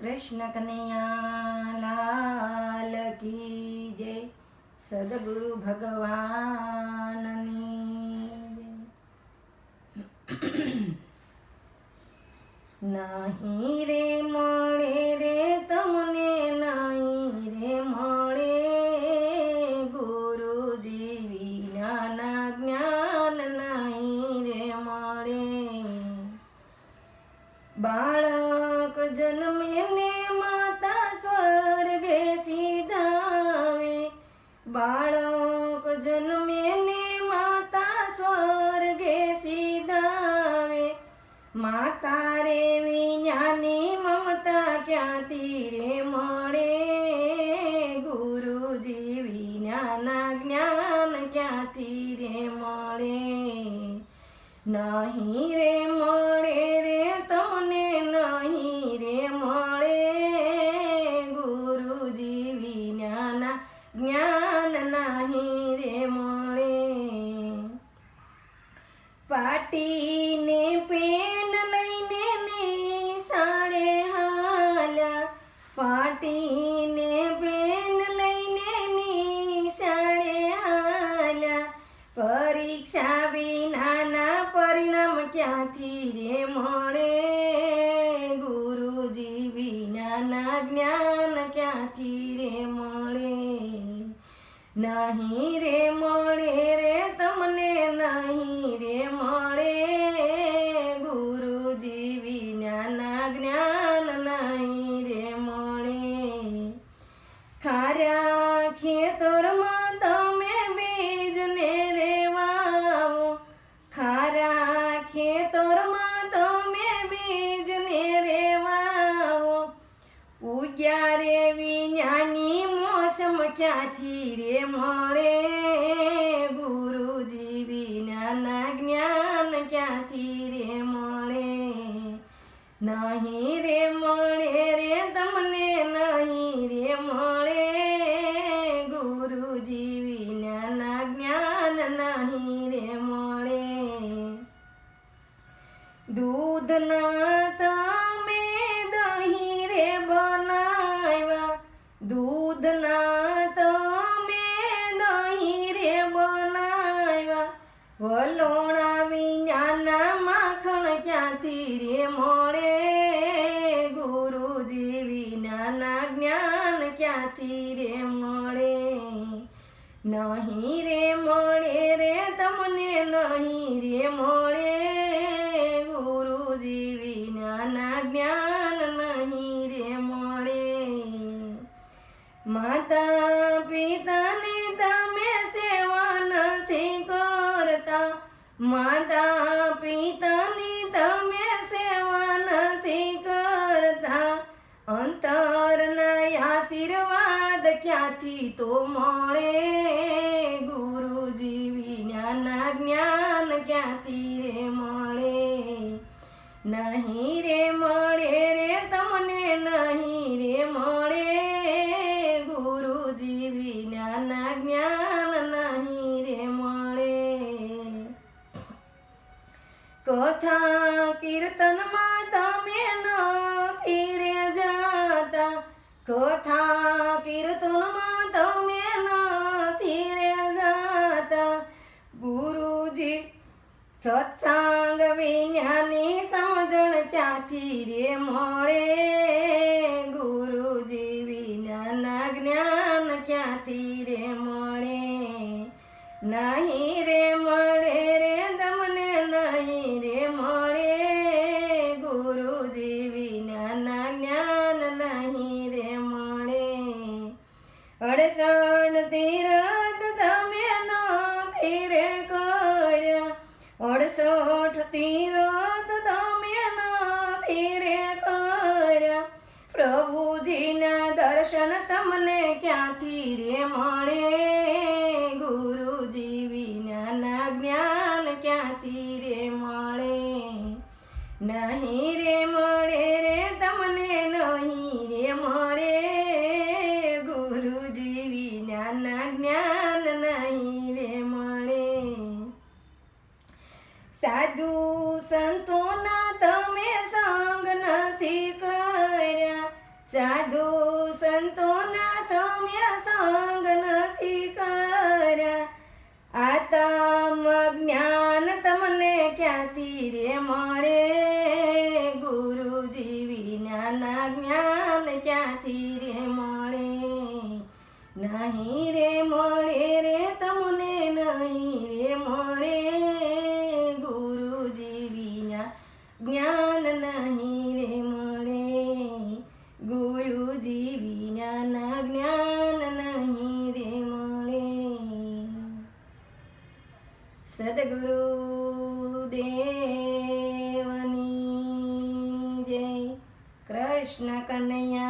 કૃષ્ણ કનૈયા લાલ કી જય. સદગુરુ ભગવાનની નહીં રે મળે રે તમને, નહીં રે મળે ગુરુજી વિનાના જ્ઞાન, નહીં રે મળે. બાળક જન્મે બાળક જન્મે ને માતા સ્વર્ગે સીધાવે. માતા રે વિજ્ઞાની મમતા ક્યાંથી રે મળે? ગુરુજી વિજ્ઞાના જ્ઞાન ક્યાંથી રે મળે? નહીં પાટીને પેન લઈને નિશાળે હાલ્યા પાટીને પેન લઈને નિશાળે હાલ્યા પરીક્ષા વિનાના પરિણામ ક્યાંથી રે મળે? ગુરુજી વિનાના જ્ઞાન ક્યાંથી રે મળે? નહીં રે મળે ક્યાંથી રે વલોણા વિનાના માખણ ક્યાંથી રે મળે ગુરુજી વિનાના જ્ઞાન ક્યાંથી રે મળે નહીં રે મળે રે, તમને નહીં રે મળે ગુરુજી વિનાના જ્ઞાન નહીં રે મળે માતા પિતાની ક્યાંથી તો મળે. ગુરુજી વિનાના જ્ઞાન ક્યાંથી રે મળે? નહીં રે મળે રે, તમને નહીં રે મળે. ગુરુજી વિનાના જ્ઞાન નહીં રે મળે. કથા કીર્તનમાં સત્સંગ વિજ્ઞાની સમજણ ક્યાંથી રે મળે ક્યાંથી રે મળે, ગુરુજી વિનાના જ્ઞાન ક્યાંથી રે મળે? નહીં રે મળે રે, તમને નહીં રે મળે, ગુરુજી વિના જ્ઞાન નહીં રે મળે. ગુરુજી વિનાના કૃષ્ણ કનૈયા